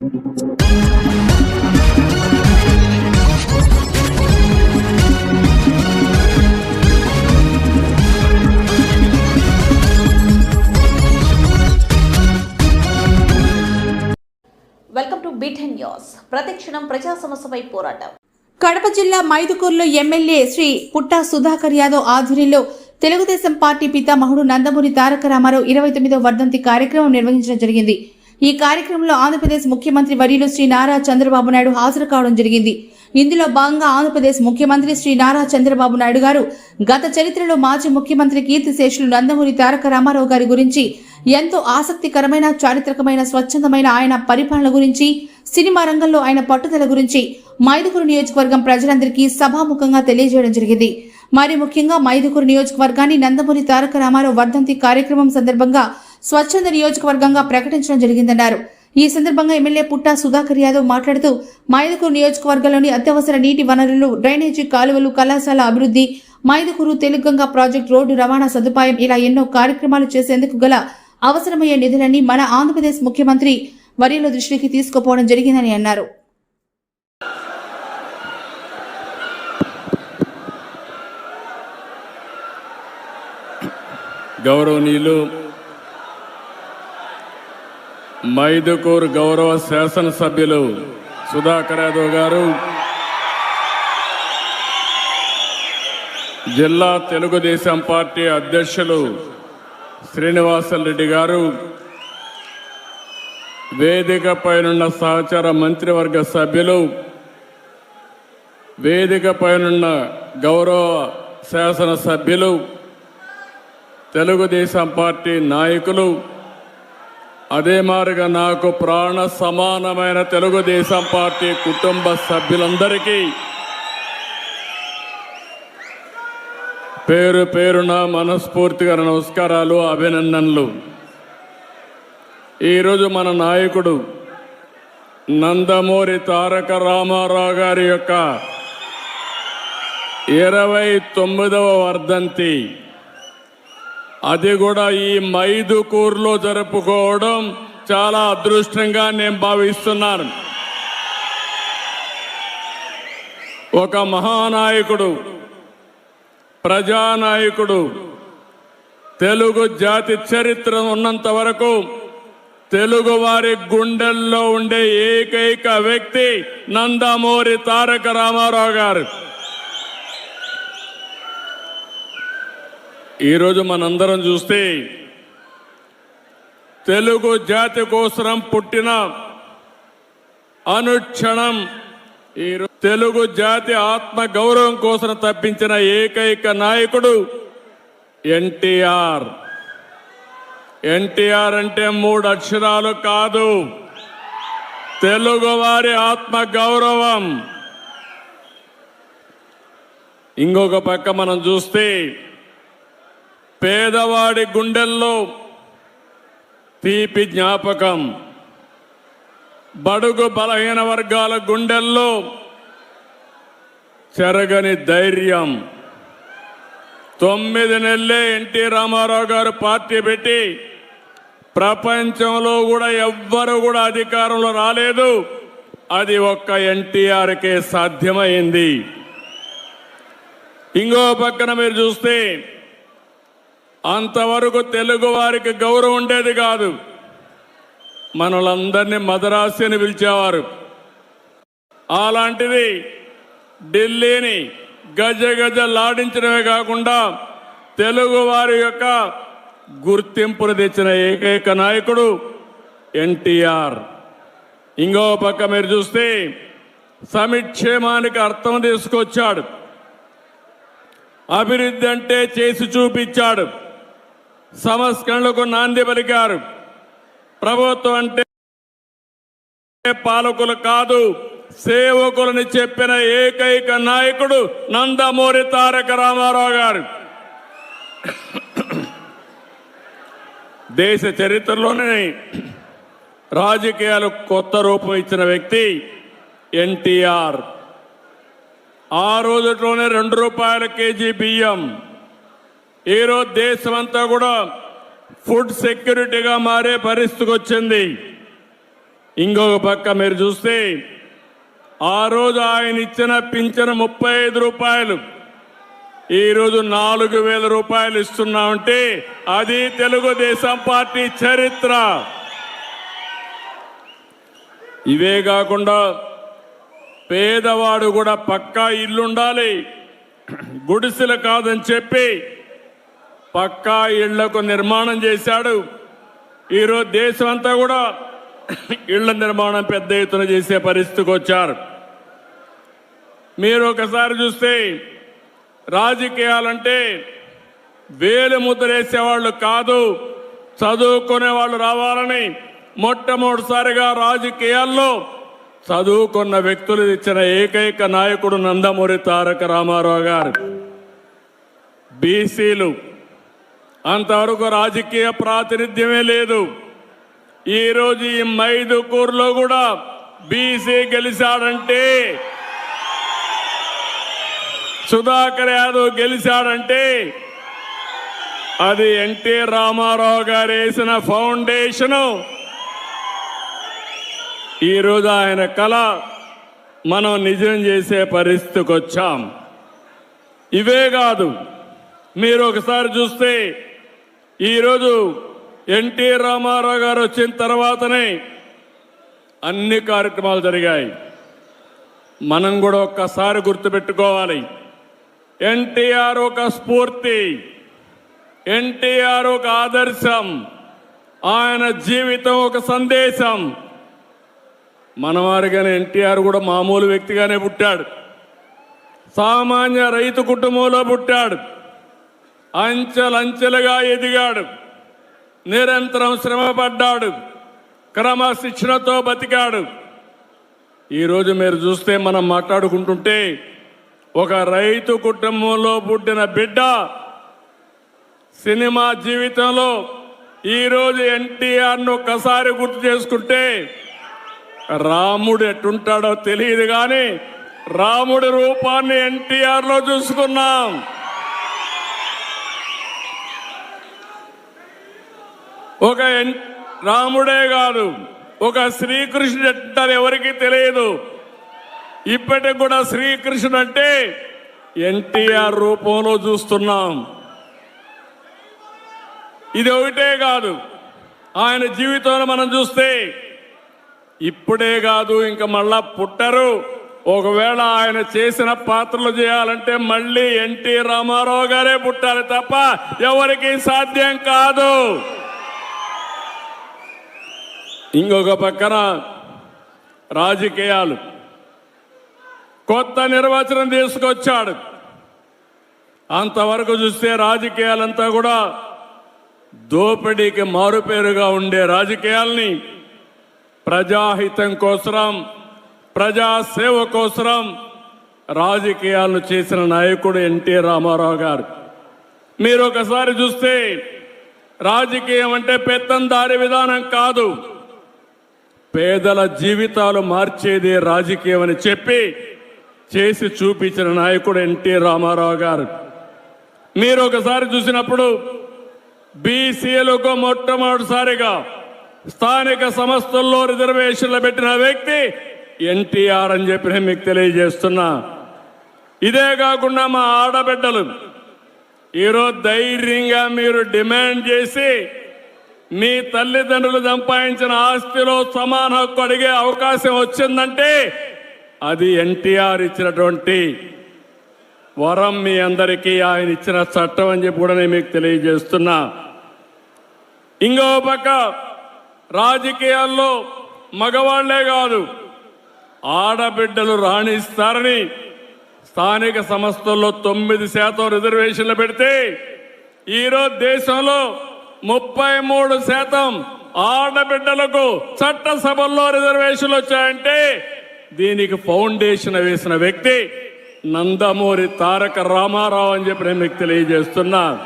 Welcome to beaten news ప్రతిక్షణం ప్రజా సమస్యపై పోరాటం. కడప జిల్లా మైదుకూరులో ఎమ్మెల్యే శ్రీ పుట్టా సుధాకర్ యాదవ్ ఆధ్వర్యంలో తెలుగుదేశం పార్టీ పితామహుడు నందమూరి తారక రామారావు ఇరవై తొమ్మిదో వర్ధంతి కార్యక్రమం నిర్వహించడం జరిగింది. ఈ కార్యక్రమంలో ఆంధ్రప్రదేశ్ ముఖ్యమంత్రి వర్యులు శ్రీ నారా చంద్రబాబు నాయుడు హాజరు కావడం జరిగింది. ఇందులో భాగంగా ఆంధ్రప్రదేశ్ ముఖ్యమంత్రి శ్రీ నారా చంద్రబాబు నాయుడు గారు గత చరిత్రలో మాజీ ముఖ్యమంత్రి కీర్తిశేషులు నందమూరి తారక రామారావు గారి గురించి ఎంతో ఆసక్తికరమైన చారిత్రకమైన స్వచ్ఛందమైన ఆయన పరిపాలన గురించి సినిమా రంగంలో ఆయన పట్టుదల గురించి మైదుకూరు నియోజకవర్గం ప్రజలందరికీ సభాముఖంగా తెలియజేయడం జరిగింది. మరి ముఖ్యంగా మైదుకూరు నియోజకవర్గాన్ని నందమూరి తారక రామారావు వర్ధంతి కార్యక్రమం సందర్భంగా స్వచ్ఛంద నియోజకవర్గంగా ప్రకటించడం జరిగిందన్నారు. ఈ సందర్భంగా ఎమ్మెల్యే పుట్టా సుధాకర్ యాదవ్ మాట్లాడుతూ మాయదకూరు నియోజకవర్గంలోని అత్యవసర నీటి వనరులు డ్రైనేజీ కాలువలు కళాశాల అభివృద్ధి మాయదకూరు తెలుగంగా ప్రాజెక్టు రోడ్డు రవాణా సదుపాయం ఇలా ఎన్నో కార్యక్రమాలు చేసేందుకు గల అవసరమయ్యే నిధులన్నీ మన ఆంధ్రప్రదేశ్ ముఖ్యమంత్రి వర్యుల దృష్టికి తీసుకుపోవడం జరిగిందని అన్నారు. గౌరవనీయులు మైదుకూరు గౌరవ శాసనసభ్యులు సుధాకర్ యాదవ్ గారు జిల్లా తెలుగుదేశం పార్టీ అధ్యక్షులు శ్రీనివాసన్ రెడ్డి గారు వేదిక పైనున్న సహచార మంత్రివర్గ సభ్యులు వేదిక పైనున్న గౌరవ శాసనసభ్యులు తెలుగుదేశం పార్టీ నాయకులు అదే మారుగా నాకు ప్రాణ సమానమైన తెలుగుదేశం పార్టీ కుటుంబ సభ్యులందరికీ పేరు పేరున మనస్ఫూర్తిగా నమస్కారాలు అభినందనలు. ఈరోజు మన నాయకుడు నందమూరి తారక రామారావు గారి యొక్క ఇరవై తొమ్మిదవ వర్ధంతి. అది కూడా ఈ మైదుకూరులో జరుపుకోవడం చాలా అదృష్టంగా నేను భావిస్తున్నాను. ఒక మహానాయకుడు ప్రజానాయకుడు తెలుగు జాతి చరిత్ర ఉన్నంత వరకు తెలుగు వారి గుండెల్లో ఉండే ఏకైక వ్యక్తి నందమూరి తారక రామారావు గారు. ఈరోజు మనందరం చూస్తే తెలుగు జాతి కోసరం పుట్టిన అనుక్షణం ఈ తెలుగు జాతి ఆత్మ గౌరవం కోసం తప్పించిన ఏకైక నాయకుడు ఎన్టీఆర్. ఎన్టీఆర్ అంటే మూడు అక్షరాలు కాదు. తెలుగువారి ఆత్మ గౌరవం. ఇంకొక పక్క మనం చూస్తే పేదవాడి గుండెల్లో తీపి జ్ఞాపకం. బడుగు బలహీన వర్గాల గుండెల్లో చెరగని ధైర్యం. తొమ్మిది నెలలే ఎన్టీ రామారావు గారు పార్టీ పెట్టి ప్రపంచంలో కూడా ఎవ్వరు కూడా అధికారంలో రాలేదు. అది ఒక్క ఎన్టీఆర్కే సాధ్యమైంది. ఇంకో పక్కన మీరు చూస్తే అంతవరకు తెలుగు వారికి గౌరవం ఉండేది కాదు. మనలందరినీ మదరాసి అని పిలిచేవారు. అలాంటిది ఢిల్లీని గజ గజ లాడించడమే కాకుండా తెలుగు వారి యొక్క గుర్తింపును తెచ్చిన ఏకైక నాయకుడు ఎన్టీఆర్. ఇంకో పక్క మీరు చూస్తే సమిక్షేమానికి అర్థం తీసుకొచ్చాడు. అభివృద్ధి అంటే చేసి చూపించాడు. సంస్కరణలకు నాంది పలికారు. ప్రభుత్వం అంటే పాలకులు కాదు సేవకులని చెప్పిన ఏకైక నాయకుడు నందమూరి తారక రామారావు గారు. దేశ చరిత్రలోనే రాజకీయాలు కొత్త రూపం ఇచ్చిన వ్యక్తి ఎన్టీఆర్. ఆ రోజుల్లోనే రెండు రూపాయల కేజీ బియ్యం ఈరోజు దేశమంతా కూడా ఫుడ్ సెక్యూరిటీగా మారే పరిస్థితికి వచ్చింది. ఇంకొక పక్క మీరు చూస్తే ఆ రోజు ఆయన ఇచ్చిన పింఛన ముప్పై ఐదు రూపాయలు. ఈరోజు నాలుగు వేల రూపాయలు ఇస్తున్నామంటే అది తెలుగుదేశం పార్టీ చరిత్ర. ఇవే కాకుండా పేదవాడు కూడా పక్కా ఇల్లు ఉండాలి గుడిసెలు కాదని చెప్పి పక్కా ఇళ్ళకు నిర్మాణం చేశాడు. ఈరోజు దేశం అంతా కూడా ఇళ్ళ నిర్మాణం పెద్ద ఎత్తున చేసే పరిస్థితికి వచ్చారు. మీరు ఒకసారి చూస్తే రాజకీయాలంటే వేలు ముద్రేసేవాళ్ళు కాదు చదువుకునే వాళ్ళు రావాలని మొట్టమొదటిసారిగా రాజకీయాల్లో చదువుకున్న వ్యక్తులు ఇచ్చిన ఏకైక నాయకుడు నందమూరి తారక రామారావు గారు. బీసీలు అంతవరకు రాజకీయ ప్రాతినిధ్యమే లేదు. ఈరోజు ఈ మైదుకూరులో కూడా బీసీ గెలిచాడంటే సుధాకర్ యాదవ్ గెలిచాడంటే అది ఎన్టీ రామారావు గారు వేసిన ఫౌండేషను. ఈరోజు ఆయన కళ మనం నిజం చేసే పరిస్థితికి వచ్చాం ఇవే కాదు మీరు ఒకసారి చూస్తే ఈరోజు ఎన్టీ రామారావు గారు వచ్చిన తర్వాతనే అన్ని కార్యక్రమాలు జరిగాయి. మనం కూడా ఒక్కసారి గుర్తుపెట్టుకోవాలి. ఎన్టీఆర్ ఒక స్ఫూర్తి ఎన్టీఆర్ ఒక ఆదర్శం ఆయన జీవితం ఒక సందేశం. మనవారిగానే ఎన్టీఆర్ కూడా మామూలు వ్యక్తిగానే పుట్టాడు. సామాన్య రైతు కుటుంబంలో పుట్టాడు. అంచెలంచెలుగా ఎదిగాడు. నిరంతరం శ్రమపడ్డాడు. క్రమశిక్షణతో బతికాడు. ఈరోజు మీరు చూస్తే మనం మాట్లాడుకుంటుంటే ఒక రైతు కుటుంబంలో పుట్టిన బిడ్డ సినిమా జీవితంలో ఈరోజు ఎన్టీఆర్ను ఒక్కసారి గుర్తు చేసుకుంటే రాముడు ఎట్టుంటాడో తెలియదు కానీ రాముడి రూపాన్ని ఎన్టీఆర్లో చూసుకున్నాం. ఒక ఎన్- రాముడే కాదు. ఒక శ్రీకృష్ణుడు అంటారు ఎవరికి తెలియదు. ఇప్పటికి కూడా శ్రీకృష్ణుడు అంటే ఎన్టీఆర్ రూపంలో చూస్తున్నాం. ఇది ఒకటే కాదు. ఆయన జీవితంలో మనం చూస్తే ఇప్పుడే కాదు ఇంకా మళ్ళా పుట్టరు. ఒకవేళ ఆయన చేసిన పాత్రలు చేయాలంటే మళ్ళీ ఎన్టీ రామారావు గారే పుట్టాలి తప్ప ఎవరికి సాధ్యం కాదు. ఇంకొక పక్కన రాజకీయాలు. కొత్త నిర్వచనం తీసుకొచ్చాడు. అంతవరకు చూస్తే రాజకీయాలంతా కూడా దోపిడీకి మారుపేరుగా ఉండే రాజకీయాల్ని ప్రజాహితం కోసరం ప్రజాసేవ కోసరం రాజకీయాలను చేసిన నాయకుడు ఎన్టీ రామారావు గారు. మీరు ఒకసారి చూస్తే రాజకీయం అంటే పెత్తందారి విధానం కాదు. పేదల జీవితాలు మార్చేదే రాజకీయం అని చెప్పి చేసి చూపించిన నాయకుడు ఎన్టీ రామారావు గారు. మీరు ఒకసారి చూసినప్పుడు బీసీలకు మొట్టమొదటిసారిగా స్థానిక సంస్థల్లో రిజర్వేషన్లు పెట్టిన వ్యక్తి ఎన్టీఆర్ అని చెప్పి నేను మీకు తెలియజేస్తున్నా. ఇదే కాకుండా మా ఆడబిడ్డలు ఈరోజు ధైర్యంగా మీరు డిమాండ్ చేసి మీ తల్లిదండ్రులు సంపాదించిన ఆస్తిలో సమాన హక్కు అడిగే అవకాశం వచ్చిందంటే అది ఎన్టీఆర్ ఇచ్చినటువంటి వరం మీ అందరికీ ఆయన ఇచ్చిన చట్టం అని చెప్పి కూడా నేను మీకు తెలియజేస్తున్నా. ఇంకో పక్క రాజకీయాల్లో మగవాళ్ళే కాదు ఆడబిడ్డలు రాణిస్తారని స్థానిక సంస్థల్లో తొమ్మిది శాతం రిజర్వేషన్లు పెడితే ఈరోజు దేశంలో ముప్పై మూడు శాతం ఆడబిడ్డలకు చట్టసభల్లో రిజర్వేషన్లు వచ్చాయంటే దీనికి ఫౌండేషన్ వేసిన వ్యక్తి నందమూరి తారక రామారావు అని చెప్పి నేను మీకు తెలియజేస్తున్నా.